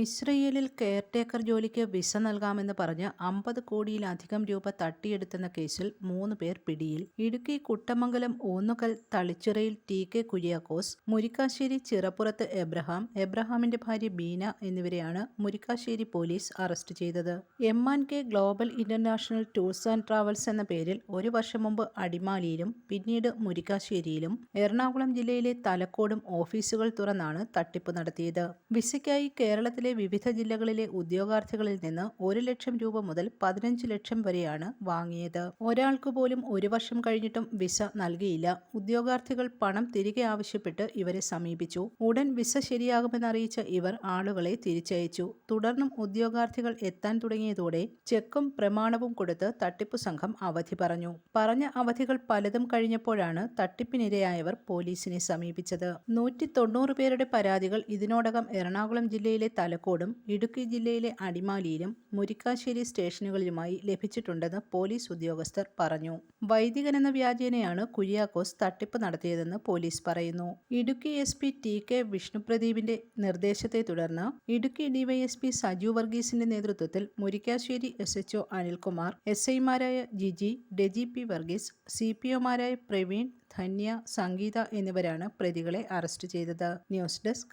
ഇസ്രയേലിൽ കെയർടേക്കർ ജോലിക്ക് വിസ നൽകാമെന്ന് പറഞ്ഞ് അമ്പത് കോടിയിലധികം രൂപ തട്ടിയെടുത്തെന്ന കേസിൽ മൂന്ന് പേർ പിടിയിൽ. Idukki Kuttamangalam Oonnukal തളിച്ചിറയിൽ T. K. Kuriakose, Murikkassery Chirappurath Abraham, എബ്രഹാമിന്റെ ഭാര്യ ബീന എന്നിവരെയാണ് മുരിക്കാശ്ശേരി പോലീസ് അറസ്റ്റ് ചെയ്തത്. M and K global international tours and travels എന്ന പേരിൽ ഒരു വർഷം മുമ്പ് അടിമാലിയിലും പിന്നീട് മുരിക്കാശ്ശേരിയിലും എറണാകുളം ജില്ലയിലെ തലക്കോടും ഓഫീസുകൾ തുറന്നാണ് തട്ടിപ്പ് നടത്തിയത്. വിസയ്ക്കായി കേരളത്തിലെ വിവിധ ജില്ലകളിലെ ഉദ്യോഗാർത്ഥികളിൽ നിന്ന് ഒരു ലക്ഷം രൂപ മുതൽ പതിനഞ്ച് ലക്ഷം വരെയാണ് വാങ്ങിയത്. ഒരാൾക്ക് പോലും ഒരു വർഷം കഴിഞ്ഞിട്ടും വിസ നൽകിയില്ല. ഉദ്യോഗാർത്ഥികൾ പണം തിരികെ ആവശ്യപ്പെട്ട് ഇവരെ സമീപിച്ചു. ഉടൻ വിസ ശരിയാകുമെന്നറിയിച്ച ഇവർ ആളുകളെ തിരിച്ചയച്ചു. തുടർന്നും ഉദ്യോഗാർത്ഥികൾ എത്താൻ തുടങ്ങിയതോടെ ചെക്കും പ്രമാണവും കൊടുത്ത് തട്ടിപ്പു സംഘം അവധി പറഞ്ഞു. പറഞ്ഞ അവധികൾ പലതും കഴിഞ്ഞപ്പോഴാണ് തട്ടിപ്പിനിരയായവർ പോലീസിനെ സമീപിച്ചത്. നൂറ്റി തൊണ്ണൂറ് പേരുടെ പരാതികൾ ഇതിനോടകം എറണാകുളം ജില്ലയിലെ തലക്കോടും ഇടുക്കി ജില്ലയിലെ അടിമാലിയിലും മുരിക്കാശ്ശേരി സ്റ്റേഷനുകളിലുമായി ലഭിച്ചിട്ടുണ്ടെന്ന് പോലീസ് ഉദ്യോഗസ്ഥർ പറഞ്ഞു. വൈദികൻ എന്ന വ്യാജേനയാണ് കുര്യാക്കോസ് തട്ടിപ്പ് നടത്തിയതെന്ന് പോലീസ് പറയുന്നു. Idukki S. P T. K. വിഷ്ണുപ്രദീപിന്റെ നിർദ്ദേശത്തെ തുടർന്ന് ഇടുക്കി ഡിവൈഎസ്പി സജു വർഗീസിന്റെ നേതൃത്വത്തിൽ Murikkassery S. H O Anilkumar, S. ഐമാരായ Jiji, Deji P Varghese, C. P. ഒമാരായ Praveen, Dhanya, Sangeetha എന്നിവരാണ് പ്രതികളെ അറസ്റ്റ് ചെയ്തത്. News desk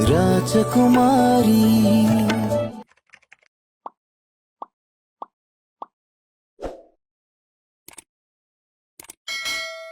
Rajakumari.